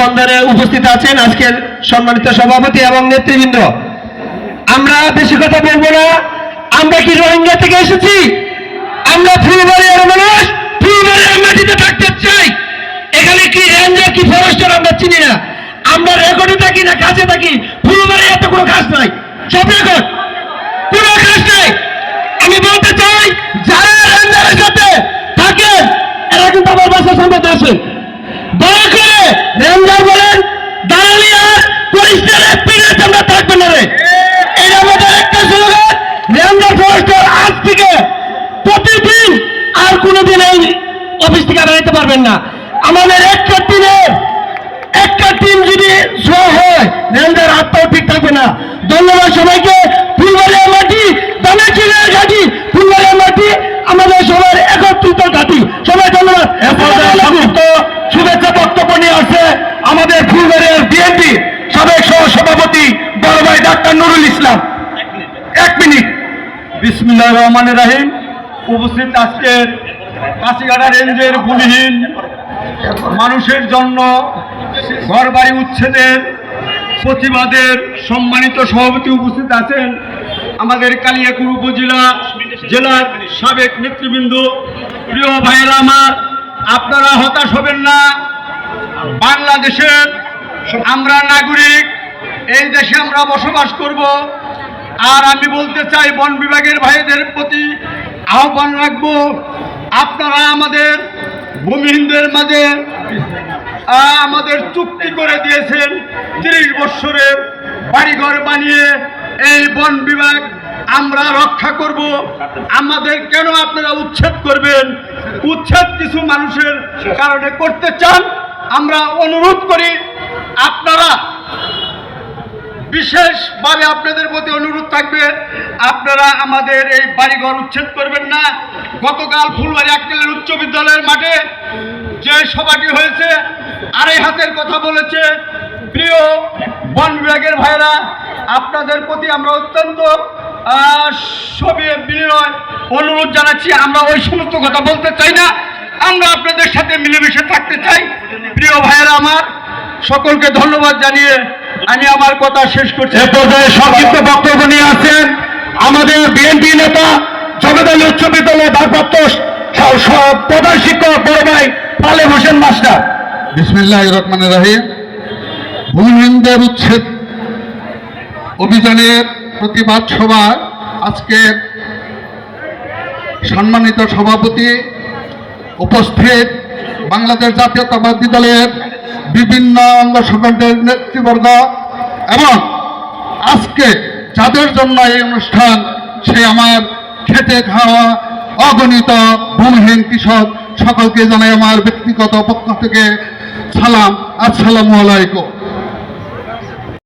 বন্দরে উপস্থিত আছেন আজকের সম্মানিত সভাপতি এবং নেতৃবৃন্দ। আমরা বেশি কথা বলব না। আমরা কি রোহিঙ্গা থেকে এসেছি? আমরা ফুলবাড়িয়ার মানুষ ফুলবাড়িয়ার মাটিতে থাকতে চাই। এখানে কি রেঞ্জার কি ফরেস্টার আমরা চিনি না। আমরা রেকর্ডে থাকি না কাছে থাকি। ফুলবাড়িয়াতে কোনো কাজ নাই। সব রেকর্ড কোনো কাজ নাই। আমি বলতে চাই, যারা রেঞ্জারের সাথে থাকেন, এরা কিন্তু আমার বাসার সামনে আসেন। রেঞ্জার বলেন দালালি আমরা থাকবে রে। একটা স্লোগান রেঞ্জার থেকে প্রতিদিন আর কোনোদিন অফিস থেকে বেরোতে পারবেন না। আমাদের একটা দিনের একটা টিম যদি শো হয় রেঞ্জার হাতটাও ঠিক থাকবে না। ধন্যবাদ সবাইকে ফুলবাড়িয়া মাটি দামে চিনের ঘাটি ফুলবাড়িয়া মাটি আমাদের সবার একত্রিত ঘাটি সবাই ধন্যবাদ সমস্ত শুভেচ্ছা বক্তব্য নিয়ে আসছে আমাদের ফুলবাড়িয়ার বিএনপি সাবেক সহ সভাপতি বড় ভাই ডাক্তার নুরুল ইসলাম এক মিনিট বিসমিল্লাহ রহমান রাহিম। উপস্থিত আজকের কাশিগাড়া রেঞ্জের ভূমিহীন মানুষের জন্য ঘরবাড়ি উচ্ছেদের প্রতিবাদের সম্মানিত সভাপতি উপস্থিত আছেন আমাদের কালিয়াকুর উপজেলা জেলার সাবেক নেতৃবৃন্দ। প্রিয় ভাইয়েরা আমার, আপনারা হতাশ হবেন না। বাংলাদেশের আমরা নাগরিক, এই দেশে আমরা বসবাস করব। আর আমি বলতে চাই, বন বিভাগের ভাইদের প্রতি আহ্বান রাখব। আপনারা আমাদের ভূমিহীনদের মাঝে আমাদের চুক্তি করে দিয়েছেন তিরিশ বৎসরের বাড়িঘর বানিয়ে এই বন বিভাগ আমরা রক্ষা করব। আমাদের কেন আপনারা উচ্ছেদ করবেন? উচ্ছেদ কিছু মানুষের কারণে করতে চান? আমরা অনুরোধ করি, আপনারা বিশেষভাবে আপনাদের প্রতি অনুরোধ থাকবে, আপনারা আমাদের এই বাড়িঘর উচ্ছেদ করবেন না। গতকাল ফুলবাড়ি আক্কেলের উচ্চ বিদ্যালয়ের মাঠে যে সভাটি হয়েছে, আড়াই হাতের কথা বলেছে। প্রিয় বন বিভাগের ভাইরা আপনাদের প্রতি আমরা অত্যন্ত বিনয় অনুরোধ জানাচ্ছি। আমরা ওই সমস্ত কথা বলতে চাই না। আমরা আপনাদের সাথে মিলেমিশে থাকতে চাই। প্রিয় ভাইয়েরা আমার সকলকে ধন্যবাদ জানিয়ে আমি আমার কথা শেষ করছি। এ পর্যায়ে সংক্ষিপ্ত বক্তব্য নিয়ে আসছেন আমাদের বিএনপি নেতা জগদালী উচ্চ বিদ্যালয়ের ভারপ্রাপ্ত প্রধান শিক্ষক বড় ভাই তালেব হোসেন মাস্টার। বিসমিল্লাহ রহমান রাহিম। ভূমিহীনদের উচ্ছেদ অভিযানের প্রতিবাদ সভা আজকের সম্মানিত সভাপতি উপস্থিত বাংলাদেশ জাতীয়তাবাদী দলের বিভিন্ন অঙ্গ সংগঠনের নেতৃবর্গ এবং আজকে যাদের জন্য এই অনুষ্ঠান, সে আমার খেতে খাওয়া অগণিত ভূমিহীন কৃষক সকলকে জানাই আমার ব্যক্তিগত পক্ষ থেকে সালাম। আসসালামু আলাইকুম।